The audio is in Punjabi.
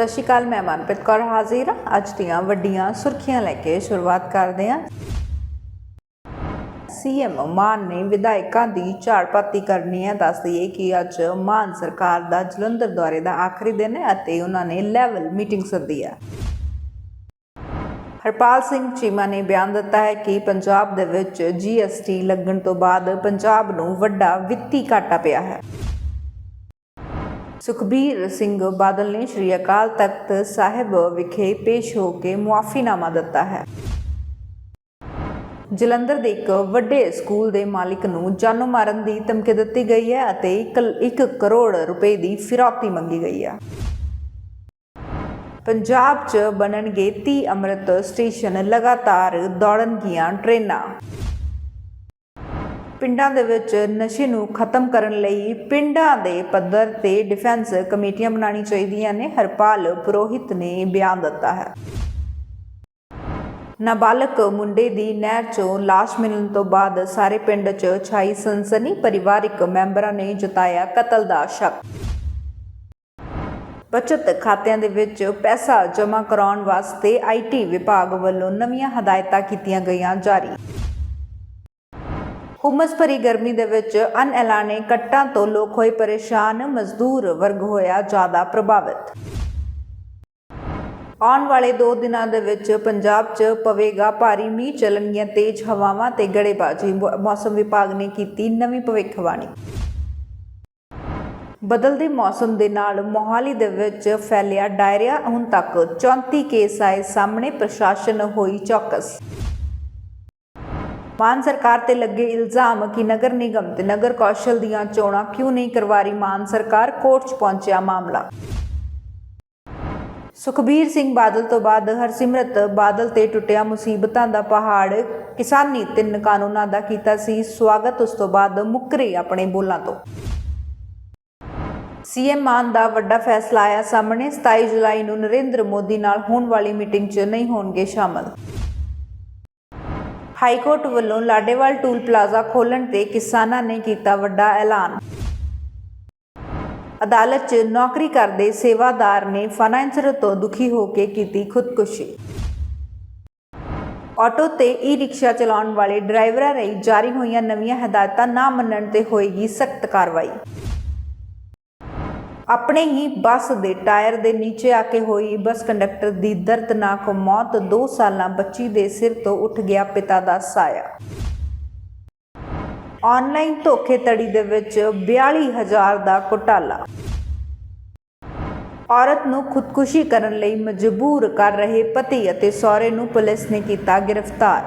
ਸਤਿ ਸ਼੍ਰੀ ਅਕਾਲ, ਮੈਂ ਮਨਪ੍ਰੀਤ ਕੌਰ ਹਾਜ਼ਰ ਹਾਂ। ਅੱਜ ਦੀਆਂ ਵੱਡੀਆਂ ਸੁਰਖੀਆਂ ਲੈ ਕੇ ਸ਼ੁਰੂਆਤ ਕਰਦੇ ਹਾਂ। ਸੀਐਮ ਮਾਨ ਨੇ ਵਿਧਾਇਕਾਂ ਦੀ ਝਾੜਪਾਤੀ ਕਰਨੀ ਹੈ। ਦੱਸ ਦਈਏ ਕਿ ਅੱਜ ਮਾਨ ਸਰਕਾਰ ਦਾ ਜਲੰਧਰ ਦੌਰੇ ਦਾ ਆਖਰੀ ਦਿਨ ਹੈ ਅਤੇ ਉਹਨਾਂ ਨੇ ਲੈਵਲ ਮੀਟਿੰਗ ਸੱਦੀ ਹੈ। ਹਰਪਾਲ ਸਿੰਘ ਚੀਮਾ ਨੇ ਬਿਆਨ ਦਿੱਤਾ ਹੈ ਕਿ ਪੰਜਾਬ ਦੇ ਵਿੱਚ ਜੀਐਸਟੀ ਲੱਗਣ ਤੋਂ ਬਾਅਦ ਪੰਜਾਬ ਨੂੰ ਵੱਡਾ ਵਿੱਤੀ ਘਾਟਾ ਪਿਆ ਹੈ। ਸੁਖਬੀਰ ਸਿੰਘ ਬਾਦਲ ਨੇ ਸ਼੍ਰੀ ਅਕਾਲ ਤਖਤ ਸਾਹਿਬ ਵਿਖੇ ਪੇਸ਼ ਹੋ ਕੇ ਮੁਆਫੀਨਾਮਾ ਦਿੱਤਾ ਹੈ। ਜਲੰਧਰ ਦੇ ਇੱਕ ਵੱਡੇ ਸਕੂਲ ਦੇ ਮਾਲਕ ਨੂੰ ਜਾਨੋਂ ਮਾਰਨ ਦੀ ਧਮਕੀ ਦਿੱਤੀ ਗਈ ਹੈ ਅਤੇ 1 ਕਰੋੜ ਰੁਪਏ ਦੀ ਫਿਰੌਤੀ ਮੰਗੀ ਗਈ ਹੈ। ਪੰਜਾਬ 'ਚ ਬਣਨਗੇ 30 ਅੰਮ੍ਰਿਤ ਸਟੇਸ਼ਨ ਲਗਾਤਾਰ ਦੌੜਨਗੀਆਂ ਟ੍ਰੇਨਾਂ। ਪਿੰਡਾਂ ਦੇ ਵਿੱਚ ਨਸ਼ੇ ਨੂੰ ਖਤਮ ਕਰਨ ਲਈ ਪਿੰਡਾਂ ਦੇ ਪੱਧਰ ਤੇ ਡਿਫੈਂਸ ਕਮੇਟੀਆਂ ਬਣਾਉਣੀ ਚਾਹੀਦੀਆਂ ਨੇ। ਹਰਪਾਲ ਪੁਰੋਹਿਤ ਨੇ ਬਿਆਨ ਦਿੱਤਾ ਹੈ। ਨਾਬਾਲਗ ਮੁੰਡੇ ਦੀ ਨਹਿਰ 'ਚੋਂ ਲਾਸ਼ ਮਿਲਣ ਤੋਂ ਬਾਅਦ ਸਾਰੇ ਪਿੰਡ 'ਚ ਛਾਈ ਸਨਸਨੀ ਪਰਿਵਾਰਿਕ ਮੈਂਬਰਾਂ ਨੇ ਜਤਾਇਆ ਕਤਲ ਦਾ ਸ਼ੱਕ। ਬਚਤ ਖਾਤਿਆਂ ਦੇ ਵਿੱਚ ਪੈਸਾ ਜਮ੍ਹਾਂ ਕਰਾਉਣ ਵਾਸਤੇ ਆਈਟੀ ਵਿਭਾਗ ਵੱਲੋਂ ਨਵੀਆਂ ਹਦਾਇਤਾਂ ਕੀਤੀਆਂ ਗਈਆਂ ਜਾਰੀ। ਹੁਮਸ ਭਰੀ ਗਰਮੀ ਦੇ ਵਿੱਚ ਅਨਐਲਾਨੇ ਕੱਟਾਂ ਤੋਂ ਲੋਕ ਹੋਏ ਪਰੇਸ਼ਾਨ, ਮਜ਼ਦੂਰ ਵਰਗ ਹੋਇਆ ਜ਼ਿਆਦਾ ਪ੍ਰਭਾਵਿਤ। ਆਉਣ ਵਾਲੇ 2 ਦਿਨਾਂ ਦੇ ਵਿੱਚ ਪੰਜਾਬ 'ਚ ਪਵੇਗਾ ਭਾਰੀ ਮੀਂਹ, ਚੱਲਣਗੀਆਂ ਤੇਜ਼ ਹਵਾਵਾਂ ਤੇ ਗੜੇਬਾਜ਼ੀ। ਮੌਸਮ ਵਿਭਾਗ ਨੇ ਕੀਤੀ ਨਵੀਂ ਭਵਿੱਖਬਾਣੀ। ਬਦਲਦੇ ਮੌਸਮ ਦੇ ਨਾਲ ਮੋਹਾਲੀ ਦੇ ਵਿੱਚ ਫੈਲਿਆ ਡਾਇਰੀਆ। ਹੁਣ ਤੱਕ 34 ਕੇਸ ਆਏ ਸਾਹਮਣੇ, ਪ੍ਰਸ਼ਾਸਨ ਹੋਈ ਚੌਕਸ। ਮਾਨ ਸਰਕਾਰ ਤੇ ਲੱਗੇ ਇਲਜ਼ਾਮ ਕਿ ਨਗਰ ਨਿਗਮ ਤੇ ਨਗਰ ਕੌਸ਼ਲ ਦੀਆਂ ਚੋਣਾਂ ਕਿਉਂ ਨਹੀਂ ਕਰਵਾ ਰਹੀ ਮਾਨ ਸਰਕਾਰ, ਕੋਰਟ 'ਚ ਪਹੁੰਚਿਆ ਮਾਮਲਾ। ਸੁਖਬੀਰ ਸਿੰਘ ਬਾਦਲ ਤੋਂ ਬਾਅਦ ਹਰਸਿਮਰਤ ਬਾਦਲ ਤੇ ਟੁੱਟਿਆ ਮੁਸੀਬਤਾਂ ਦਾ ਪਹਾੜ ਕਿਸਾਨੀ ਤਿੰਨ ਕਾਨੂੰਨਾਂ ਦਾ ਕੀਤਾ ਸੀ ਸਵਾਗਤ, ਉਸ ਤੋਂ ਬਾਅਦ ਮੁੱਕਰੇ ਆਪਣੇ ਬੋਲਾਂ ਤੋਂ। ਸੀਐਮ ਮਾਨ ਦਾ ਵੱਡਾ ਫੈਸਲਾ ਆਇਆ ਸਾਹਮਣੇ 27 ਜੁਲਾਈ ਨੂੰ ਨਰਿੰਦਰ ਮੋਦੀ ਨਾਲ ਹੋਣ ਵਾਲੀ ਮੀਟਿੰਗ 'ਚ ਨਹੀਂ ਹੋਣਗੇ ਸ਼ਾਮਲ। ਹਾਈ ਕੋਰਟ ਵੱਲੋਂ ਲਾਡੇਵਾਲ ਟੂਲ ਪਲਾਜ਼ਾ ਖੋਲਣ ਤੇ ਕਿਸਾਨਾਂ ਨੇ ਕੀਤਾ ਵੱਡਾ ਐਲਾਨ। ਅਦਾਲਤ 'ਚ ਨੌਕਰੀ ਕਰਦੇ ਸੇਵਾਦਾਰ ਨੇ ਫਾਈਨੈਂਸਰ ਤੋਂ ਦੁਖੀ ਹੋ ਕੇ ਕੀਤੀ ਖੁਦਕੁਸ਼ੀ। ਆਟੋ ਤੇ ਈ ਰਿਕਸ਼ਾ ਚਲਾਉਣ ਵਾਲੇ ਡਰਾਈਵਰਾਂ ਲਈ ਜਾਰੀ ਹੋਈਆਂ ਨਵੀਆਂ ਹਦਾਇਤਾਂ ਨਾ ਮੰਨਣ ਤੇ ਹੋਏਗੀ ਸਖਤ ਕਾਰਵਾਈ। ਆਪਣੇ ਹੀ ਬੱਸ ਦੇ ਟਾਇਰ ਦੇ ਨੀਚੇ ਆ ਕੇ ਹੋਈ ਬੱਸ ਕੰਡਕਟਰ ਦੀ ਦਰਦਨਾਕ ਮੌਤ 2 ਸਾਲਾਂ ਬੱਚੀ ਦੇ ਸਿਰ ਤੋਂ ਉੱਠ ਗਿਆ ਪਿਤਾ ਦਾ ਸਾਇਆ। ਆਨਲਾਈਨ ਧੋਖੇਧੜੀ ਦੇ ਵਿੱਚ 42000 ਦਾ ਘੁਟਾਲਾ। ਔਰਤ ਨੂੰ ਖੁਦਕੁਸ਼ੀ ਕਰਨ ਲਈ ਮਜਬੂਰ ਕਰ ਰਹੇ ਪਤੀ ਅਤੇ ਸਹੁਰੇ ਨੂੰ ਪੁਲਿਸ ਨੇ ਕੀਤਾ ਗ੍ਰਿਫਤਾਰ।